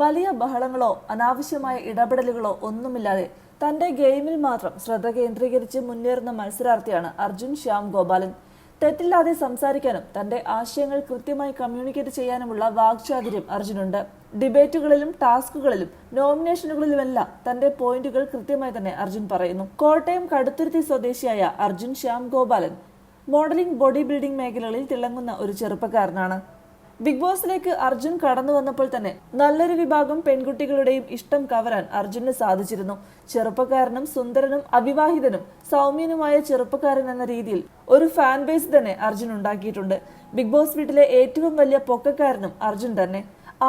വലിയ ബഹളങ്ങളോ അനാവശ്യമായ ഇടപെടലുകളോ ഒന്നുമില്ലാതെ തന്റെ ഗെയിമിൽ മാത്രം ശ്രദ്ധ കേന്ദ്രീകരിച്ച് മുന്നേറുന്ന മത്സരാർത്ഥിയാണ് അർജുൻ ശ്യാം ഗോപാലൻ. തെറ്റില്ലാതെ സംസാരിക്കാനും തന്റെ ആശയങ്ങൾ കൃത്യമായി കമ്മ്യൂണിക്കേറ്റ് ചെയ്യാനുമുള്ള വാക്ചാതുര്യം അർജുനുണ്ട്. ഡിബേറ്റുകളിലും ടാസ്കുകളിലും നോമിനേഷനുകളിലുമെല്ലാം തന്റെ പോയിന്റുകൾ കൃത്യമായി തന്നെ അർജുൻ പറയുന്നു. കോട്ടയം കടുത്തുരുത്തി സ്വദേശിയായ Arjun Shyam Gopalan modelling body building മേഖലകളിൽ തിളങ്ങുന്ന ഒരു ചെറുപ്പക്കാരനാണ്. ബിഗ് ബോസിലേക്ക് അർജുൻ കടന്നു വന്നപ്പോൾ തന്നെ നല്ലൊരു വിഭാഗം പെൺകുട്ടികളുടെയും ഇഷ്ടം കവരാൻ അർജുന് സാധിച്ചിരുന്നു. ചെറുപ്പക്കാരനും സുന്ദരനും അവിവാഹിതനും സൗമ്യനുമായ ചെറുപ്പക്കാരൻ എന്ന രീതിയിൽ ഒരു ഫാൻ ബേസ് തന്നെ അർജുൻ ഉണ്ടാക്കിയിട്ടുണ്ട്. ബിഗ് ബോസ് വീട്ടിലെ ഏറ്റവും വലിയ പൊക്കക്കാരനും അർജുൻ തന്നെ.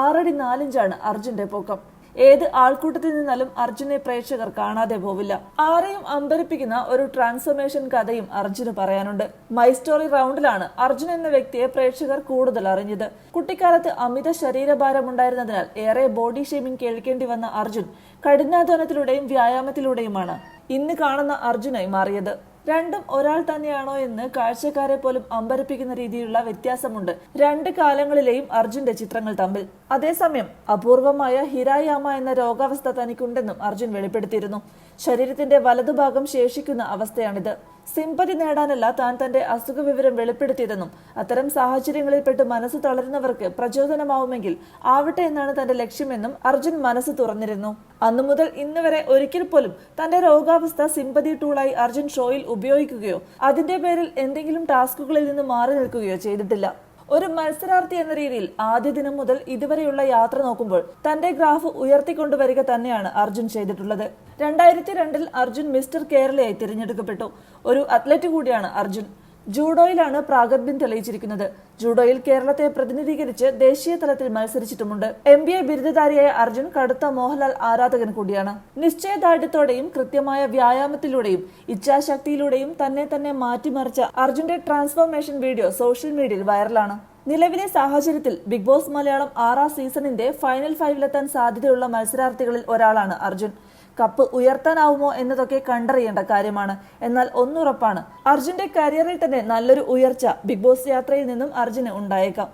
ആറടി നാലിഞ്ചാണ് അർജുന്റെ പൊക്കം. ഏത് ആൾക്കൂട്ടത്തിൽ നിന്നാലും അർജുനെ പ്രേക്ഷകർ കാണാതെ പോവില്ല. ആരെയും അമ്പരിപ്പിക്കുന്ന ഒരു ട്രാൻസ്ഫോർമേഷൻ കഥയും അർജുന് പറയാനുണ്ട്. മൈ സ്റ്റോറി റൗണ്ടിലാണ് അർജുൻ എന്ന വ്യക്തിയെ പ്രേക്ഷകർ കൂടുതൽ അറിഞ്ഞത്. കുട്ടിക്കാലത്ത് അമിത ശരീരഭാരം ഉണ്ടായിരുന്നതിനാൽ ഏറെ ബോഡി ഷേമിംഗ് കേൾക്കേണ്ടി വന്ന അർജുൻ കഠിനാധ്വാനത്തിലൂടെയും വ്യായാമത്തിലൂടെയുമാണ് ഇന്ന് കാണുന്ന അർജുനായി മാറിയത്. രണ്ടും ഒരാൾ തന്നെയാണോ എന്ന് കാഴ്ചക്കാരെ പോലും അമ്പരപ്പിക്കുന്ന രീതിയിലുള്ള വ്യത്യാസമുണ്ട്. രണ്ട് കാലങ്ങളിലെയും അർജുന്റെ ചിത്രങ്ങൾ തമ്മിൽ. അതേസമയം അപൂർവമായ ഹിരായാമ എന്ന രോഗാവസ്ഥ തനിക്കുണ്ടെന്നും അർജുൻ വെളിപ്പെടുത്തിയിരുന്നു. ശരീരത്തിന്റെ വലതുഭാഗം ശേഷിക്കുന്ന അവസ്ഥയാണിത്. സിമ്പതി നേടാനല്ല താൻ തന്റെ അസുഖ വിവരം വെളിപ്പെടുത്തിയതെന്നും അത്തരം സാഹചര്യങ്ങളിൽപ്പെട്ട് മനസ്സ് തളരുന്നവർക്ക് പ്രചോദനമാവുമെങ്കിൽ ആവട്ടെ എന്നാണ് തന്റെ ലക്ഷ്യമെന്നും അർജുൻ മനസ്സ് തുറന്നിരുന്നു. അന്നു മുതൽ ഇന്ന് വരെ ഒരിക്കൽ പോലും തന്റെ രോഗാവസ്ഥ സിമ്പതി ടൂളായി അർജുൻ ഷോയിൽ ഉപയോഗിക്കുകയോ അതിന്റെ പേരിൽ എന്തെങ്കിലും ടാസ്കുകളിൽ നിന്ന് മാറി നിൽക്കുകയോ ചെയ്തിട്ടില്ല. ഒരു മത്സരാർത്ഥി എന്ന രീതിയിൽ ആദ്യ ദിനം മുതൽ ഇതുവരെയുള്ള യാത്ര നോക്കുമ്പോൾ തന്റെ ഗ്രാഫ് ഉയർത്തിക്കൊണ്ടുവരിക തന്നെയാണ് അർജുൻ ചെയ്തിട്ടുള്ളത്. രണ്ടായിരത്തി രണ്ടിൽ അർജുൻ മിസ്റ്റർ കേരളയായി തിരഞ്ഞെടുക്കപ്പെട്ടു. ഒരു അത്ലറ്റ് കൂടിയാണ് അർജുൻ. ജൂഡോയിലാണ് പ്രാഗത്ഭ്യം തെളിയിച്ചിരിക്കുന്നത്. ജൂഡോയിൽ കേരളത്തെ പ്രതിനിധീകരിച്ച് ദേശീയ തലത്തിൽ മത്സരിച്ചിട്ടുമുണ്ട്. എം ബി എ ബിരുദധാരിയായ അർജുൻ കടുത്ത മോഹൻലാൽ ആരാധകൻ കൂടിയാണ്. നിശ്ചയദാർഢ്യത്തോടെയും കൃത്യമായ വ്യായാമത്തിലൂടെയും ഇച്ഛാശക്തിയിലൂടെയും തന്നെ തന്നെ മാറ്റിമറിച്ച അർജുന്റെ ട്രാൻസ്ഫോർമേഷൻ വീഡിയോ സോഷ്യൽ മീഡിയയിൽ വൈറലാണ്. നിലവിലെ സാഹചര്യത്തിൽ ബിഗ് ബോസ് മലയാളം ആറാം സീസണിന്റെ ഫൈനൽ ഫൈവിലെത്താൻ സാധ്യതയുള്ള മത്സരാർത്ഥികളിൽ ഒരാളാണ് അർജുൻ. കപ്പ് ഉയർത്താനാവുമോ എന്നതൊക്കെ കണ്ടറിയേണ്ട കാര്യമാണ്. എന്നാൽ ഒന്നുറപ്പാണ് അർജുന്റെ കരിയറിൽ തന്നെ നല്ലൊരു ഉയർച്ച ബിഗ് ബോസ് യാത്രയിൽ നിന്നും അർജുന് ഉണ്ടായേക്കാം.